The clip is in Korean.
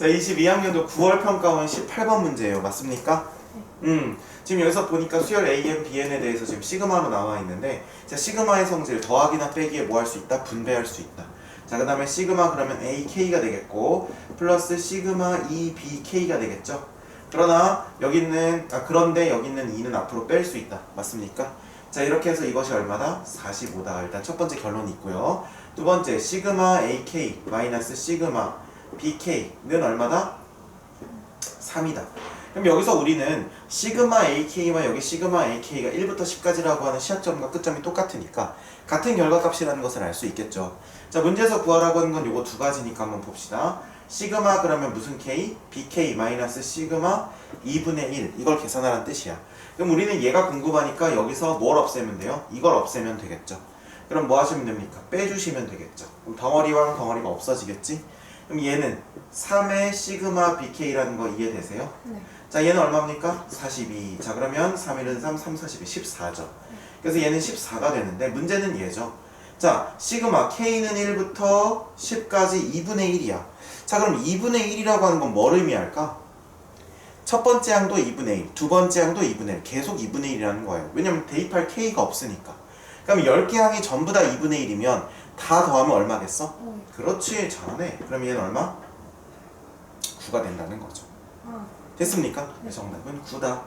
자, 22학년도 9월 평가원 18번 문제예요. 맞습니까? 음, 지금 여기서 보니까 수열 AN, BN에 대해서 지금 시그마로 나와 있는데 자, 시그마의 성질 더하기나 빼기에 뭐 할 수 있다? 분배할 수 있다. 자, 그 다음에 시그마 그러면 AK가 되겠고 플러스 시그마 EBK가 되겠죠. 그러나 여기 있는 아 그런데 여기 있는 2는 앞으로 뺄 수 있다. 맞습니까? 자, 이렇게 해서 이것이 얼마다? 45다. 일단 첫 번째 결론이 있고요. 두 번째 시그마 AK 마이너스 시그마 BK는 얼마다? 3이다. 그럼 여기서 우리는 시그마 AK와 여기 시그마 AK가 1부터 10까지라고 하는 시작점과 끝점이 똑같으니까 같은 결과값이라는 것을 알 수 있겠죠. 자, 문제에서 구하라고 하는 건 요거 두 가지니까 한번 봅시다. 시그마 그러면 무슨 K? BK 마이너스 시그마 2분의 1 이걸 계산하라는 뜻이야. 그럼 우리는 얘가 궁금하니까 여기서 뭘 없애면 돼요? 이걸 없애면 되겠죠. 그럼 뭐 하시면 됩니까? 빼주시면 되겠죠. 그럼 덩어리와 덩어리가 없어지겠지? 그럼 얘는 3의 시그마 BK라는 거 이해되세요? 네. 자 얘는 얼마입니까? 42. 자 그러면 3, 1은 3, 3, 42, 14죠. 그래서 얘는 14가 되는데 문제는 얘죠. 자 시그마 K는 1부터 10까지 2분의 1이야. 자 그럼 2분의 1이라고 하는 건 뭘 의미할까? 첫 번째 항도 2분의 1, 두 번째 항도 2분의 1, 계속 2분의 1이라는 거예요. 왜냐면 대입할 K가 없으니까. 그럼 10개 항이 전부 다 2분의 1이면 다 더하면 얼마겠어? 어. 그렇지 잘하네. 그럼 얘는 얼마? 9가 된다는 거죠. 아. 됐습니까? 네, 정답은 9다.